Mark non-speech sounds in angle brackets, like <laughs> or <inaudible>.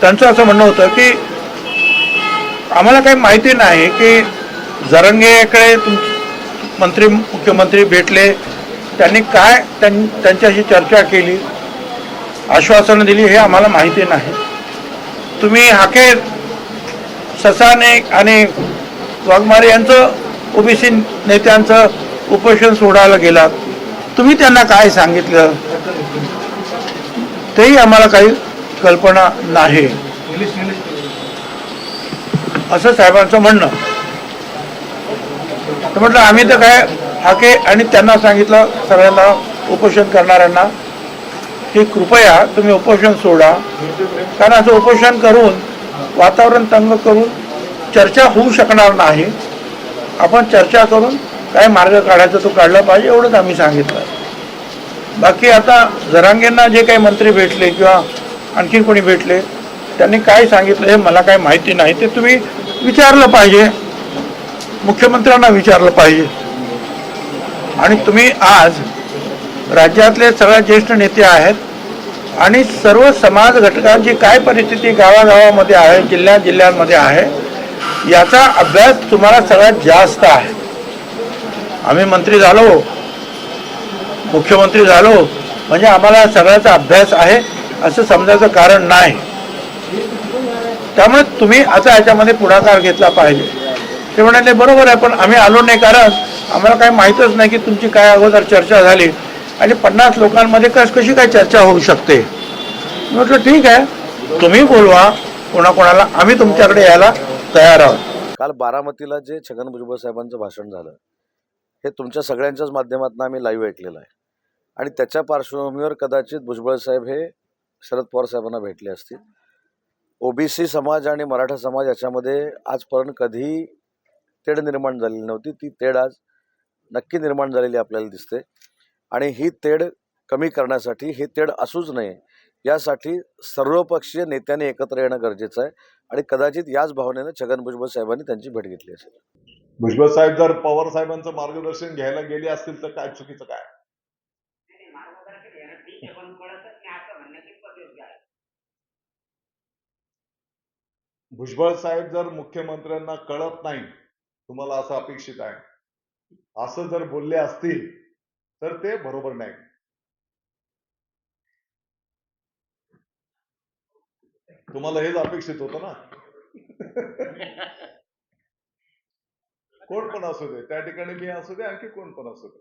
त्यांचं असं म्हणणं होतं की आम्हाला काही माहिती नाही की जरंगेकडे तुम मंत्री मुख्यमंत्री भेटले त्यांनी काय त्यांच्याशी चर्चा केली आश्वासनं दिली हे आम्हाला माहिती नाही. तुम्ही हाके ससाने आणि वाघमारे यांचं ओबीसी नेत्यांचं उपोषण सोडायला गेलात. तुम्ही त्यांना काय सांगितलं? तेही आम्हाला काही कल्पना नाही. असं साहेबांचं म्हणणं. तर म्हटलं आम्ही तर काय हाके आणि त्यांना सांगितलं सगळ्यांना उपोषण करणाऱ्यांना की कृपया तुम्ही उपोषण सोडा. कारण असं उपोषण करून वातावरण तंग करून चर्चा होऊ शकणार नाही. आपण चर्चा करून काय मार्ग काढायचा तो काढला पाहिजे एवढंच आम्ही सांगितलं. बाकी आता जरांगेंना जे काही मंत्री भेटले किंवा आणखी कोणी भेटले? त्यांनी काय सांगितलं हे मला काय माहिती नाही. ते तुम्ही विचारलं पाहिजे. मुख्यमंत्र्यांना विचारलं पाहिजे. आणि तुम्ही आज राज्यातले सगळ्यात ज्येष्ठ नेते आहेत आणि सर्व समाज घटकांची काय परिस्थिती गावागावामध्ये आहे जिल्ह्या जिल्ह्यांमध्ये आहे याचा अभ्यास तुम्हाला सगळ्यात जास्त आहे. आम्ही मंत्री झालो मुख्यमंत्री झालो म्हणजे आम्हाला सगळ्याचा अभ्यास आहे. असं समजायचं कारण नाही. त्यामुळे तुम्ही आता याच्यामध्ये पुढाकार घेतला पाहिजे. ते म्हणाले बरोबर आहे पण आम्ही आलो नाही कारण आम्हाला काही माहीतच नाही की तुमची काय अगोदर चर्चा झाली आणि पन्नास लोकांमध्ये कस कशी काय चर्चा होऊ शकते? म्हटलं ठीक आहे तुम्ही बोलवा कोणाकोणाला आम्ही तुमच्याकडे यायला तयार आहोत. काल बारामतीला जे छगन भुजबळ साहेबांचं भाषण झालं हे तुमच्या सगळ्यांच्याच माध्यमातून आम्ही लाईव्ह ऐकलेलं आहे. आणि त्याच्या पार्श्वभूमीवर कदाचित भुजबळ साहेब हे शरद पवार साहेबांना भेटले असतील. ओबीसी समाज आणि मराठा समाज याच्यामध्ये आजपर्यंत कधीही तेढ निर्माण झालेली नव्हती. ती तेढ आज नक्की निर्माण झालेली आपल्याला दिसते. आणि ही तेढ कमी करण्यासाठी ही तेढ असूच नये यासाठी सर्वपक्षीय नेत्यांनी एकत्र येणं गरजेचं आहे. आणि कदाचित याच भावनेनं छगन भुजबळ साहेबांनी त्यांची भेट घेतली असेल. भुजबळ साहेब जर पवार साहेबांचं मार्गदर्शन घ्यायला गेले असतील तर काय चुकीचं काय? <laughs> भुजबळ साहेब जर मुख्यमंत्र्यांना कळत नाही तुम्हाला असं अपेक्षित आहे. असं जर बोलले असतील तर ते बरोबर नाही. तुम्हाला हेच अपेक्षित होतं ना? <laughs> कोण पण असू दे त्या ठिकाणी मी असू दे आणखी कोण पण असू दे.